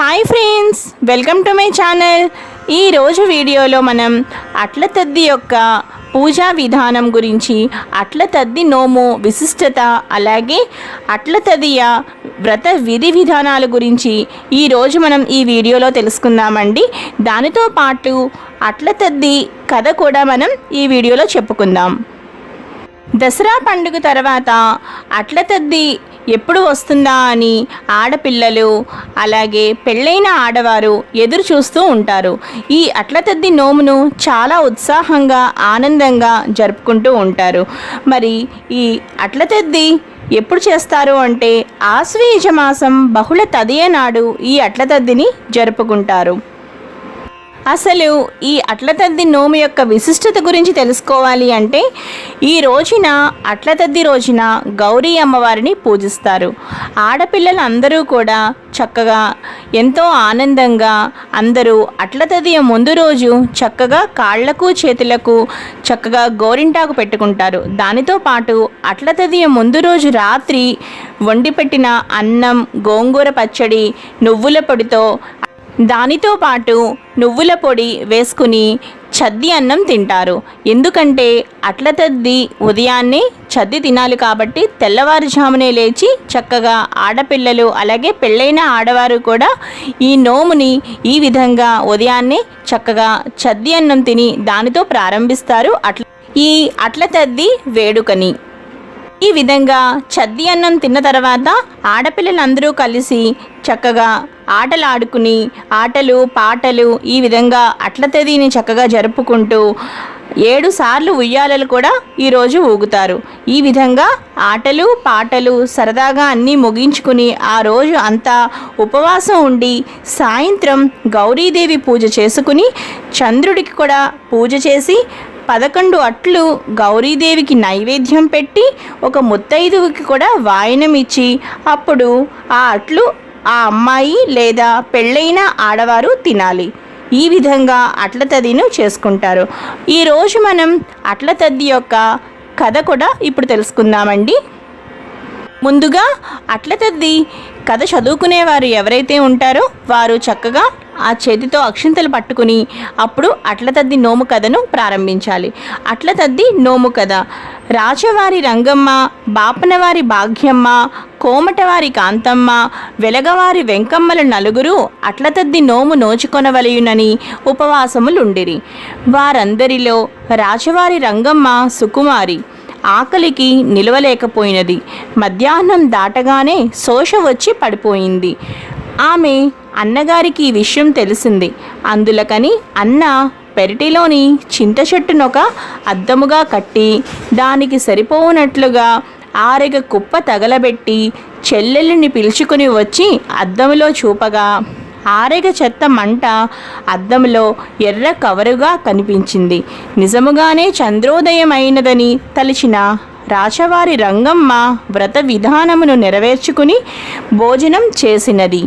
Hi friends welcome to my channel. ఈరోజు వీడియోలో మనం అట్ల తద్ది యొక్క పూజా విధానం గురించి అట్ల తద్ది నోము విశిష్టత అలాగే అట్ల తదియ వ్రత విధి విధానాల గురించి ఈరోజు మనం ఈ వీడియోలో తెలుసుకుందామండి. దానితో పాటు అట్ల తద్ది కథ కూడా మనం ఈ వీడియోలో చెప్పుకుందాం. దసరా పండుగ తర్వాత అట్ల తద్ది ఎప్పుడు వస్తుందా అని ఆడపిల్లలు అలాగే పెళ్ళైన ఆడవారు ఎదురు చూస్తూ ఉంటారు. ఈ అట్లతద్ది నోమును చాలా ఉత్సాహంగా ఆనందంగా జరుపుకుంటూ ఉంటారు. మరి ఈ అట్లతద్ది ఎప్పుడు చేస్తారు అంటే ఆశ్వీజ మాసం బహుళ తదియ నాడు ఈ అట్లతద్దిని జరుపుకుంటారు. అసలు ఈ అట్లతద్ది నోము యొక్క విశిష్టత గురించి తెలుసుకోవాలి అంటే ఈ రోజున అట్లతద్ది రోజున గౌరీ అమ్మవారిని పూజిస్తారు. ఆడపిల్లలు అందరూ కూడా చక్కగా ఎంతో ఆనందంగా అందరూ అట్ల తదియ ముందు రోజు చక్కగా కాళ్ళకు చేతులకు చక్కగా గోరింటాకు పెట్టుకుంటారు. దానితో పాటు అట్ల తదియ ముందు రోజు రాత్రి వండి పెట్టిన అన్నం గోంగూర పచ్చడి నువ్వుల పొడితో దానితో పాటు నువ్వుల పొడి వేసుకుని చద్ది అన్నం తింటారు. ఎందుకంటే అట్ల తద్ది ఉదయాన్నే చద్ది తినాలి కాబట్టి తెల్లవారుజామునే లేచి చక్కగా ఆడపిల్లలు అలాగే పెళ్ళైన ఆడవారు కూడా ఈ నోముని ఈ విధంగా ఉదయాన్నే చక్కగా చద్ది అన్నం తిని దానితో ప్రారంభిస్తారు. అట్ల ఈ అట్ల తద్ది వేడుకని. ఈ విధంగా చద్ది అన్నం తిన్న తర్వాత ఆడపిల్లలందరూ కలిసి చక్కగా ఆటలు ఆడుకుని ఆటలు పాటలు ఈ విధంగా అట్ల తేదీని చక్కగా జరుపుకుంటూ ఏడు సార్లు ఉయ్యాలలు కూడా ఈరోజు ఊగుతారు. ఈ విధంగా ఆటలు పాటలు సరదాగా అన్నీ ముగించుకుని ఆ రోజు అంతా ఉపవాసం ఉండి సాయంత్రం గౌరీదేవి పూజ చేసుకుని చంద్రుడికి కూడా పూజ చేసి పదకొండు అట్లు గౌరీదేవికి నైవేద్యం పెట్టి ఒక ముత్తైదువుకి కూడా వాయనం ఇచ్చి అప్పుడు ఆ అట్లు ఆ అమ్మాయి లేదా పెళ్ళైన ఆడవారు తినాలి. ఈ విధంగా అట్ల తదిను చేసుకుంటారు. ఈరోజు మనం అట్ల తద్ది యొక్క కథ కూడా ఇప్పుడు తెలుసుకుందామండి. ముందుగా అట్ల తద్ది కథ చదువుకునేవారు ఎవరైతే ఉంటారో వారు చక్కగా ఆ చేతితో అక్షింతలు పట్టుకుని అప్పుడు అట్లతద్ది నోము కథను ప్రారంభించాలి. అట్ల తద్ది నోము కథ. రాజవారి రంగమ్మ బాపనవారి భాగ్యమ్మ కోమటవారి కాంతమ్మ వెలగవారి వెంకమ్మల నలుగురు అట్లతద్ది నోము నోచుకొనవలయునని ఉపవాసములుండిరి. వారందరిలో రాజవారి రంగమ్మ సుకుమారి. ఆకలికి నిలవలేకపోయినది. మధ్యాహ్నం దాటగానే శోష వచ్చి పడిపోయింది. ఆమె అన్నగారికి ఈ విషయం తెలిసింది. అందులకని అన్న పెరటిలోని చింత చెట్టునొక అద్దముగా కట్టి దానికి సరిపోనట్లుగా ఆరెగ కుప్ప తగలబెట్టి చెల్లెల్ని పిలుచుకుని వచ్చి అద్దంలో చూపగా ఆరెగ చెత్త మంట అద్దంలో ఎర్ర కవరుగా కనిపించింది. నిజముగానే చంద్రోదయమైనదని తలిచిన రాచవారి రంగమ్మ వ్రత విధానమును నెరవేర్చుకుని భోజనం చేసినది.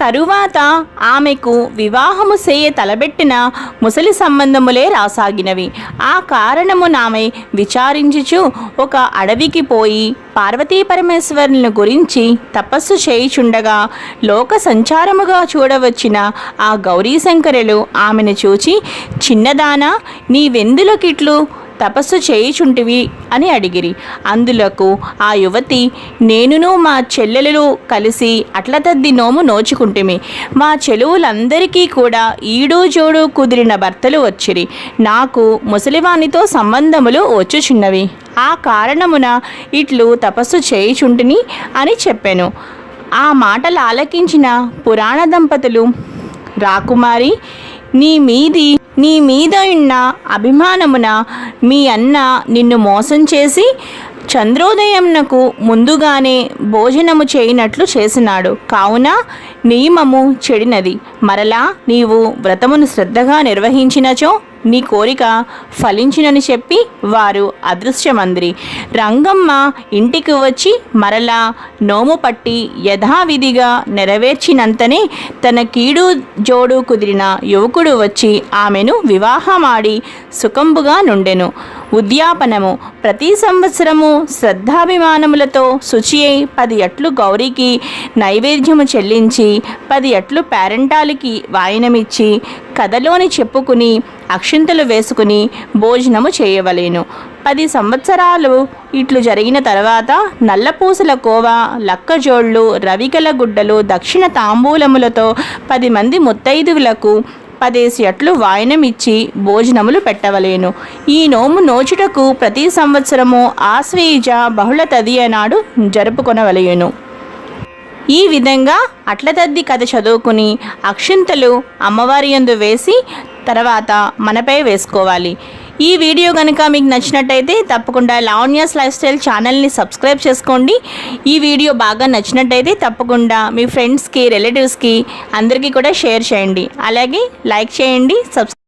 తరువాత ఆమెకు వివాహము సేయ తలబెట్టిన ముసలి సంబంధములే రాసాగినవి. ఆ కారణమునామె విచారించుచు ఒక అడవికి పోయి పార్వతీ పరమేశ్వరులను గురించి తపస్సు చేయుచుండగా లోక సంచారముగా చూడవచ్చిన ఆ గౌరీశంకరులు ఆమెను చూచి చిన్నదానా నీవెందులోకిట్లు తపస్సు చేయుచుంటివి అని అడిగిరి. అందులకు ఆ యువతి నేనును మా చెల్లెలు కలిసి అట్లతద్ది నోము నోచుకుంటిమి. మా చెలువులందరికీ కూడా ఈడు జోడు కుదిరిన భర్తలు వచ్చిరి. నాకు ముసలివానితో సంబంధములు వచ్చుచున్నవి. ఆ కారణమున ఇట్లు తపస్సు చేయుచుంటిని అని చెప్పాను. ఆ మాటలు ఆలకించిన పురాణ దంపతులు రాకుమారి నీ మీది నీ మీద ఉన్న అభిమానమున మీ అన్న నిన్ను మోసం చేసి చంద్రోదయంనకు ముందుగానే భోజనము చేయనట్లు చేసినాడు. కావున నియమము చెడినది. మరలా నీవు వ్రతమును శ్రద్ధగా నిర్వహించినచో నీ కోరిక ఫలించినని చెప్పి వారు అదృశ్యమందిరి. రంగమ్మ ఇంటికి వచ్చి మరలా నోము పట్టి యథావిధిగా నెరవేర్చినంతనే తన కీడు జోడు కుదిరిన యువకుడు వచ్చి ఆమెను వివాహమాడి సుఖంబుగా నుండెను. ఉద్యాపనము. ప్రతి సంవత్సరము శ్రద్ధాభిమానములతో శుచి అయి పది ఎట్లు గౌరీకి నైవేద్యము చెల్లించి పది అట్లు పేరెంటాలకి వాయనమిచ్చి కథలోని చెప్పుకుని అక్షింతలు వేసుకుని భోజనము చేయవలేను. పది సంవత్సరాలు ఇట్లు జరిగిన తర్వాత నల్లపూసల కోవ లక్కజోళ్ళు రవికల గుడ్డలు దక్షిణ తాంబూలములతో పది మంది ముత్తైదువులకు పదేసి అట్లు వాయనం ఇచ్చి భోజనములు పెట్టవలేను. ఈ నోము నోచుటకు ప్రతి సంవత్సరము ఆశ్వేయుజ బహుళ తదియ నాడు జరుపుకొనవలయును ఈ విధంగా అట్లతద్ది కథ చదువుకుని అక్షింతలు అమ్మవారి యందు వేసి తర్వాత మనపై వేసుకోవాలి. ఈ వీడియో కనుక మీకు నచ్చినట్టయితే తప్పకుండా లావణ్యాస్ లైఫ్ స్టైల్ ఛానల్ని సబ్స్క్రైబ్ చేసుకోండి. ఈ వీడియో బాగా నచ్చినట్టయితే తప్పకుండా మీ ఫ్రెండ్స్కి రిలేటివ్స్కి అందరికీ కూడా షేర్ చేయండి. అలాగే లైక్ చేయండి సబ్స్క్రైబ్